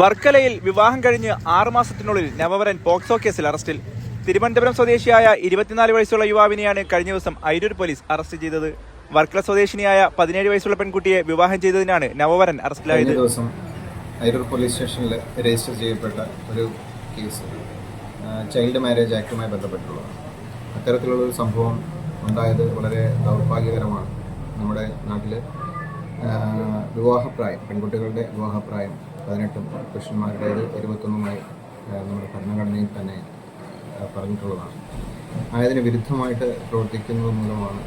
വർക്കലയിൽ വിവാഹം കഴിഞ്ഞ് ആറുമാസത്തിനുള്ളിൽ നവവരൻ പോക്സോ കേസിൽ അറസ്റ്റിൽ. തിരുവനന്തപുരം സ്വദേശിയായ ഇരുപത്തിനാല് വയസ്സുള്ള യുവാവിനെയാണ് കഴിഞ്ഞ ദിവസം അയിരൂർ പോലീസ് അറസ്റ്റ് ചെയ്തത്. വർക്കല സ്വദേശിനിയായ പതിനേഴ് വയസ്സുള്ള പെൺകുട്ടിയെ വിവാഹം ചെയ്തതിനാണ് നവവരൻ അറസ്റ്റിലായത്. ദിവസം അരൂർ പോലീസ് സ്റ്റേഷനിൽ രജിസ്റ്റർ ചെയ്യപ്പെട്ട ഒരു കേസ് ചൈൽഡ് മാരേജ് ആക്ടുമായി ബന്ധപ്പെട്ടുള്ളതാണ്. അത്തരത്തിലുള്ള ഒരു സംഭവം ഉണ്ടായത് വളരെ ദൗർഭാഗ്യകരമാണ്. നമ്മുടെ നാട്ടിൽ വിവാഹപ്രായം പെൺകുട്ടികളുടെ വിവാഹപ്രായം പതിനെട്ടും പുരുഷന്മാരുടേത് ഇരുപത്തൊന്നുമായി നമ്മുടെ ഭരണഘടനയിൽ തന്നെ പറഞ്ഞിട്ടുള്ളതാണ്. ആയതിന് വിരുദ്ധമായിട്ട് പ്രവർത്തിക്കുന്നത് മൂലമാണ്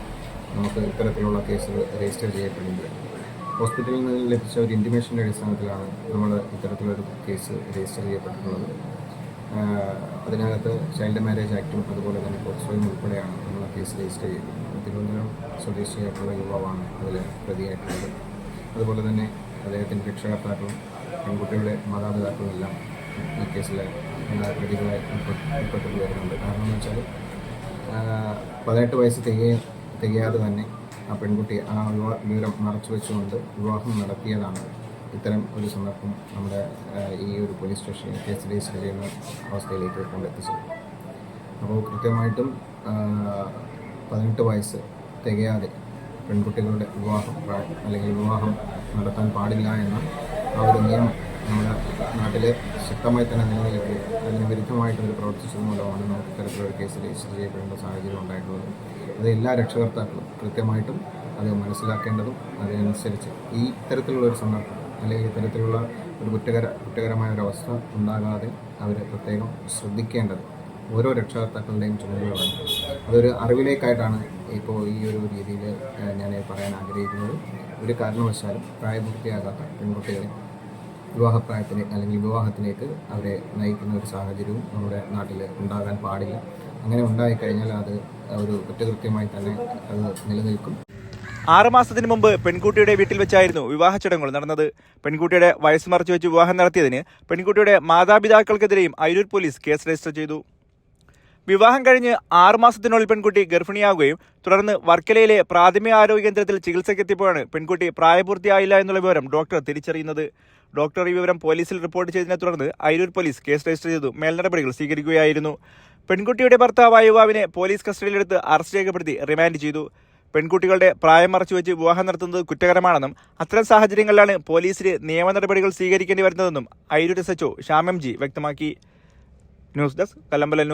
നമുക്ക് ഇത്തരത്തിലുള്ള കേസുകൾ രജിസ്റ്റർ ചെയ്യപ്പെടുന്നത്. ഹോസ്പിറ്റലിൽ നിന്ന് ലഭിച്ച ഒരു ഇന്റിമേഷന്റെ അടിസ്ഥാനത്തിലാണ് നമ്മൾ ഇത്തരത്തിലൊരു കേസ് രജിസ്റ്റർ ചെയ്യപ്പെട്ടിട്ടുള്ളത്. അതിനകത്ത് ചൈൽഡ് മാരേജ് ആക്ടും അതുപോലെ തന്നെ പോക്സോയും ഉൾപ്പെടെയാണ് നമ്മൾ കേസ് രജിസ്റ്റർ ചെയ്തത് തിരുവനന്തപുരം സ്വദേശിയായിട്ടുള്ള യുവാവാണ് അതിൽ പ്രതിയായിട്ടുള്ളത്. അതുപോലെ തന്നെ അദ്ദേഹത്തിന്റെ രക്ഷകർത്താക്കളും പെൺകുട്ടികളുടെ മാതാപിതാക്കളും എല്ലാം ഈ കേസിൽ പ്രതികളായി ഉൾപ്പെ- ഉൾപ്പെട്ടിട്ട് വരുന്നുണ്ട് കാരണം എന്ന് വെച്ചാൽ പതിനെട്ട് വയസ്സ് തികയ തികയാതെ തന്നെ ആ പെൺകുട്ടി ആ വിവാ- വിവരം മറച്ചു വെച്ചുകൊണ്ട് വിവാഹം നടത്തിയതാണ് ഇത്തരം ഒരു സന്ദർഭം നമ്മുടെ ഈ ഒരു പോലീസ് സ്റ്റേഷനിൽ കേസ് രജിസ്റ്റർ ചെയ്യുന്ന അവസ്ഥയിലേക്ക് കൊണ്ടെത്തിച്ചത്. അപ്പോൾ കൃത്യമായിട്ടും പതിനെട്ട് വയസ്സ് തികയാതെ പെൺകുട്ടികളുടെ വിവാഹം അല്ലെങ്കിൽ വിവാഹം നടത്താൻ പാടില്ല എന്ന ആ ഒരു നിയമം നമ്മുടെ നാട്ടിൽ ശക്തമായി തന്നെ നിലനിൽക്കുകയും അതിന് വിരുദ്ധമായിട്ട് ഒരു പ്രവർത്തിച്ചത് മൂലമാണ് നമുക്ക് ഇത്തരത്തിലൊരു കേസ് രജിസ്റ്റർ ചെയ്യപ്പെടേണ്ട സാഹചര്യം ഉണ്ടായിട്ടുള്ളത്. അത് എല്ലാ രക്ഷകർത്താക്കളും കൃത്യമായിട്ടും അത് മനസ്സിലാക്കേണ്ടതും അതിനനുസരിച്ച് ഈ തരത്തിലുള്ള ഒരു സന്ദർഭം അല്ലെങ്കിൽ ഇത്തരത്തിലുള്ള ഒരു കുറ്റകര കുറ്റകരമായ ഒരു അവസ്ഥ ഉണ്ടാകാതെ അവർ പ്രത്യേകം ശ്രദ്ധിക്കേണ്ടത് ഓരോ രക്ഷകർത്താക്കളുടെയും ചുമതലകളാണ്. അതൊരു അറിവിലേക്കായിട്ടാണ് ഇപ്പോൾ ഈ ഒരു രീതിയിൽ ഞാൻ പറയാൻ ആഗ്രഹിക്കുന്നത് ഒരു കാരണവശാലും പ്രായപൂർത്തിയാകാത്ത പെൺകുട്ടികളെ വിവാഹപ്രായത്തിന് അല്ലെങ്കിൽ വിവാഹത്തിലേക്ക് അവരെ നയിക്കുന്ന ഒരു സാഹചര്യവും നമ്മുടെ നാട്ടിൽ ഉണ്ടാകാൻ പാടില്ല. അങ്ങനെ ഉണ്ടായിക്കഴിഞ്ഞാൽ അത് ഒരു കുറ്റകൃത്യമായി തന്നെ അത് നിലനിൽക്കും. ആറുമാസത്തിന് മുമ്പ് പെൺകുട്ടിയുടെ വീട്ടിൽ വെച്ചായിരുന്നു വിവാഹ ചടങ്ങുകൾ നടന്നത്. പെൺകുട്ടിയുടെ വയസ്സ് മറച്ചു വെച്ച് വിവാഹം നടത്തിയതിന് പെൺകുട്ടിയുടെ മാതാപിതാക്കൾക്കെതിരെയും അയിരൂർ പോലീസ് കേസ് രജിസ്റ്റർ ചെയ്തു. വിവാഹം കഴിഞ്ഞ് ആറുമാസത്തിനുള്ളിൽ പെൺകുട്ടി ഗർഭിണിയാവുകയും തുടർന്ന് വർക്കലയിലെ പ്രാഥമിക ആരോഗ്യ കേന്ദ്രത്തിൽ ചികിത്സയ്ക്കെത്തിയപ്പോഴാണ് പെൺകുട്ടി പ്രായപൂർത്തിയായില്ല എന്നുള്ള വിവരം ഡോക്ടർ തിരിച്ചറിയുന്നത്. ഡോക്ടർ ഈ വിവരം പോലീസിൽ റിപ്പോർട്ട് ചെയ്തതിനെ തുടർന്ന് അയിരൂർ പോലീസ് കേസ് രജിസ്റ്റർ ചെയ്തു. മേൽനടപടികൾ സ്വീകരിക്കുകയായിരുന്നു. പെൺകുട്ടിയുടെ ഭർത്താവായ യുവാവിനെ പോലീസ് കസ്റ്റഡിയിലെടുത്ത് അറസ്റ്റ് രേഖപ്പെടുത്തി റിമാൻഡ് ചെയ്തു. പെൺകുട്ടികളുടെ പ്രായം മറച്ചുവെച്ച് വിവാഹം നടത്തുന്നത് കുറ്റകരമാണെന്നും അത്തരം സാഹചര്യങ്ങളിലാണ് പോലീസിന് നിയമ നടപടികൾ സ്വീകരിക്കേണ്ടി വരുന്നതെന്നും Ayiroor S H O Shyamam G വ്യക്തമാക്കി. ന്യൂസ് ഡെസ്ക് കല്ലമ്പല ന്യൂസ്